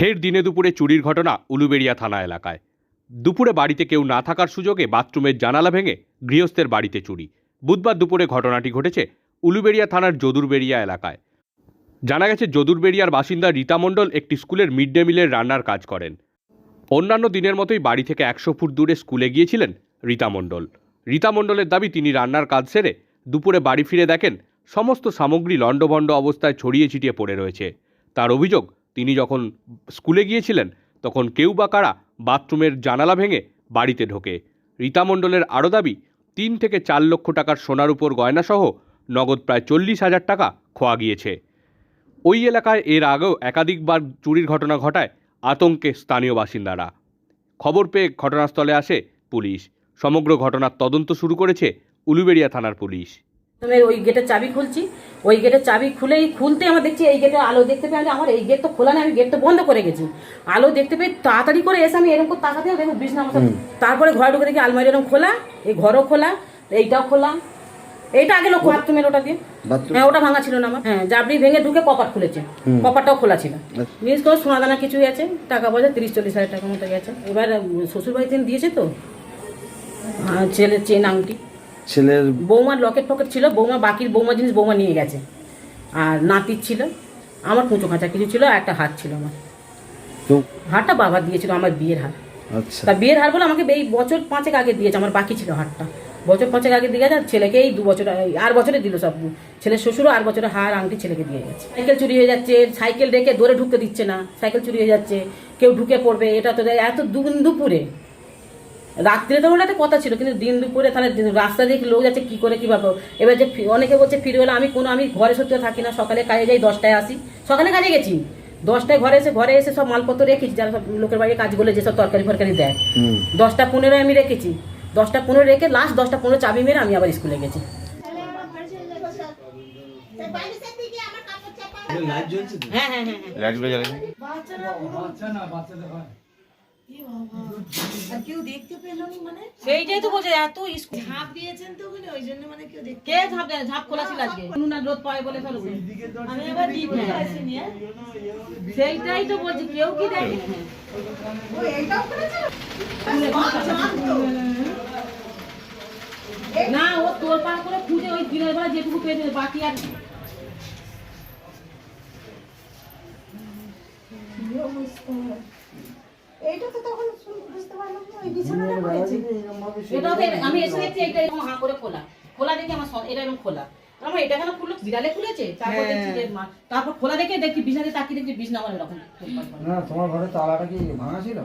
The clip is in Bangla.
ফের দিনে দুপুরে চুরির ঘটনা উলুবেড়িয়া থানা এলাকায়। দুপুরে বাড়িতে কেউ না থাকার সুযোগে বাথরুমের জানালা ভেঙে গৃহস্থের বাড়িতে চুরি। বুধবার দুপুরে ঘটনাটি ঘটেছে উলুবেড়িয়া থানার যদুরবেড়িয়া এলাকায়। জানা গেছে, যদুরবেড়িয়ার বাসিন্দা রীতা মণ্ডল একটি স্কুলের মিড ডে মিলের রান্নার কাজ করেন। অন্যান্য দিনের মতোই বাড়ি থেকে একশো ফুট দূরে স্কুলে গিয়েছিলেন রীতা মণ্ডল। রীতা মণ্ডলের দাবি, তিনি রান্নার কাজ সেরে দুপুরে বাড়ি ফিরে দেখেন, সমস্ত সামগ্রী লণ্ডভণ্ড অবস্থায় ছড়িয়ে ছিটিয়ে পড়ে রয়েছে। তার অভিযোগ তিনি যখন স্কুলে গিয়েছিলেন, তখন কেউ বা কারা বাথরুমের জানালা ভেঙে বাড়িতে ঢোকে। রীতা মণ্ডলের আরও দাবি, তিন থেকে চার লক্ষ টাকার সোনার উপর গয়নাসহ নগদ প্রায় চল্লিশ হাজার টাকা খোয়া গিয়েছে। ওই এলাকায় এর আগেও একাধিকবার চুরির ঘটনা ঘটায় আতঙ্কে স্থানীয় বাসিন্দারা। খবর পেয়ে ঘটনাস্থলে আসে পুলিশ। সমগ্র ঘটনার তদন্ত শুরু করেছে উলুবেড়িয়া থানার পুলিশ। আমি ওই গেটের চাবি খুলছি। ওই গেটের চাবি খুলেই খুলতে আমার দেখছি এই গেটে আলো দেখতে পেয়ে আমি, আমার এই গেট তো খোলা নেই আমি গেট তো বন্ধ করে গেছি। আলো দেখতে পেয়ে তাড়াতাড়ি করে এসে আমি এরকম করে তাকাতে দেখো বিছনা আমার তারপরে ঘরে ঢুকে দেখি আলমারি এরকম খোলা এই ঘরও খোলা এইটাও খোলা। এইটা আগে লোক বাথরুমের ওটা দিয়ে। হ্যাঁ ওটা ভাঙা ছিল না আমার। হ্যাঁ জাবড়ি ভেঙে ঢুকে কপাট খুলেছে। কপাটটাও খোলা ছিল। জিনিস করে সোনা দানা কিছুই আছে টাকা পয়সা তিরিশ চল্লিশ হাজার টাকার মতো গেছে। এবার শ্বশুর বাড়িতে দিয়েছে তো? ছেলের চেন আংটি। ছেলের বৌমার লকেট ফকেট ছিল বৌমা বাকির বৌমা জিনিস বৌমা নিয়ে গেছে। আর নাতির ছিল আমার কুঁচো খাঁচা কিছু ছিল আর একটা হাত ছিল আমার। কেউ হারটা বাবা দিয়েছিল আমার বিয়ের হার আচ্ছা। তা বিয়ের হার বলে আমাকে এই বছর পাঁচেক আগে দিয়েছে আমার বাকি ছিল হারটা বছর পাঁচেক আগে দিয়ে গেছে আর ছেলেকে এই দু বছর আর বছরে দিল সব। ছেলের শ্বশুরও আর বছরে হার আংটি ছেলেকে দিয়ে গেছে। সাইকেল চুরি হয়ে যাচ্ছে সাইকেল রেখে দৌড়ে ঢুকতে দিচ্ছে না সাইকেল চুরি হয়ে যাচ্ছে কেউ ঢুকে পড়বে এটা তো এত দুপুরে। রাত্রে তো ওটা একটা কথা ছিল কিন্তু দিন দুপুরে তাহলে রাস্তা দিয়ে লোক যাচ্ছে কি করে কি ব্যাপার এবার যে অনেকে বলছে ফিরে হলে আমি কোনো আমি ঘরে সত্যি থাকি না সকালে কাজে যাই দশটায় আসি। সকালে কাজে গেছি। দশটায় ঘরে এসে ঘরে এসে সব মালপত্র রেখেছি যারা সব লোকের বাড়ি কাজ করলে যেসব তরকারি ফরকারি দেয়। দশটা পনেরো আমি রেখেছি। দশটা পনেরো রেখে লাস্ট দশটা পনেরো চাবি মেরে আমি আবার স্কুলে গেছি। হ্যাঁ হ্যাঁ হ্যাঁ হ্যাঁ। আর কেউ দেখতে পেল নি মানে? সেইটাই তো বলছে এত ঝাঁপ দিয়েছেন তো ওখানে ওই জন্য মানে কেউ দেখতে কে ঝাঁপ দেয়? ঝাঁপ খোলা ছিল আজকে। নুন রোদ পায় বলে ফেলো আমি দিতে আসিনি হ্যাঁ? সেইটাই তো বলছি কেউ কি দেখে? ও না ও তোর পা করে খুঁজে ওই দিনের বেলা যেটুকু পেয়েছে বাকি আর কি অবস্থা? এইটা তো তখন বুঝতে পারলাম না ওই বিছানাটা করেছে এটাও আমি এসে দেখছি এটা এরকম হাঁ করে খোলা। খোলা দেখে আমার এটা এরকম খোলা। আমার এটা কেন খুললো? বিড়ালে খুলেছে? তারপর দেখছি যে মা- তারপর খোলা দেখে দেখি বিছানাতে তাকিয়ে দেখছি বিছনা আমার এরকম না তোমার ঘরে তালাটা কি ভাঙা ছিল?